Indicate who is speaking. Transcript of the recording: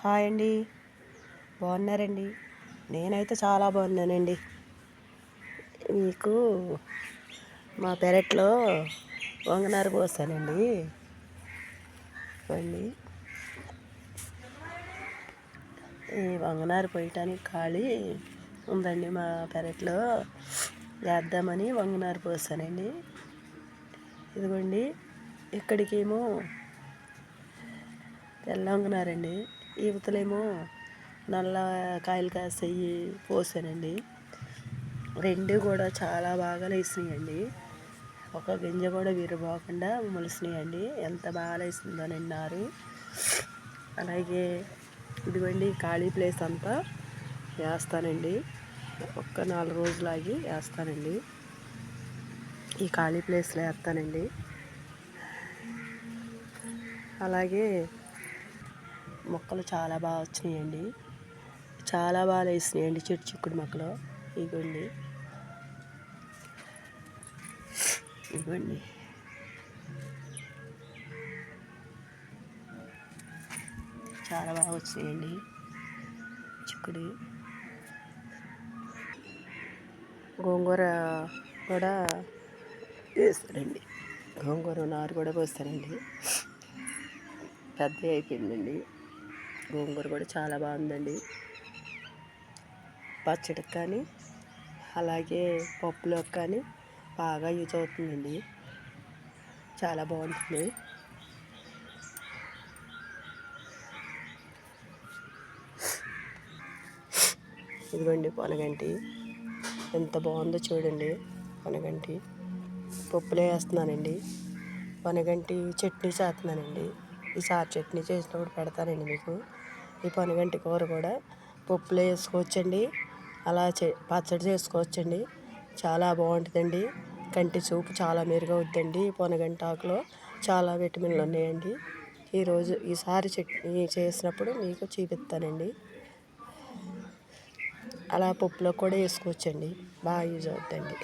Speaker 1: Hi అండి. బాగున్నారండి? నేనైతే చాలా బాగున్నానండి. మీకు మా పెరట్లో వంగనారు పోసానండి ఇవ్వండి ఈ వంగనారు పోయటానికి ఖాళీ ఉందండి మా పెరట్లో. వేద్దామని వంగనారు పోసానండి ఇదిగోండి ఇక్కడికేమో తెల్ల ఇవతలేమో యువతలేమో నల్ల కాయలు కాసేయి పోసానండి రెండు కూడా చాలా బాగా లేసినాయండి. ఒక గింజ కూడా విరిపోకుండా మొలిసినాయండి. ఎంత బాగా లేసిందో నిన్నారు అలాగే ఇదిగోండి ఖాళీ ప్లేస్ అంతా వేస్తానండి. ఒక్క నాలుగు రోజులాగి వేస్తానండి. ఈ ఖాళీ ప్లేస్లో వేస్తానండి. అలాగే మొక్కలు చాలా బాగా వచ్చినాయండి. చాలా బాగా వేసినాయండి చెట్టు చిక్కుడు మొక్కలు. ఇగోండి. ఇవ్వండి చాలా బాగా వచ్చినాయండి చిక్కుడు. గోంగూర కూడా వేస్తారండి. గోంగూర నారు కూడా పోస్తారండి. పెద్ద అయిపోయిందండి. గోంగూర కూడా చాలా బాగుందండి. పచ్చడికి కానీ అలాగే పప్పులోకి కానీ బాగా యూజ్ అవుతుందండి. చాలా బాగుంటుంది. ఇదిగోండి పొనగంటి. ఎంత బాగుందో చూడండి పొనగంటి. పప్పులో వేస్తున్నానండి. పొనగంటి చట్నీ చేస్తున్నానండి. ఈసారి చట్నీ చేసినప్పుడు పెడతానండి మీకు. ఈ పనిగంటి కూర కూడా పప్పులో వేసుకోవచ్చండి. అలా చే పచ్చడి చేసుకోవచ్చండి. చాలా బాగుంటుందండి. కంటి చూపు చాలా మెరుగవుద్దండి. పొనగంటి ఆకులో చాలా విటమిన్లు ఉన్నాయండి. ఈరోజు ఈసారి చట్నీ చేసినప్పుడు మీకు చూపిస్తానండి. అలా పప్పులో కూడా వేసుకోవచ్చండి. బాగా యూజ్ అవుతుందండి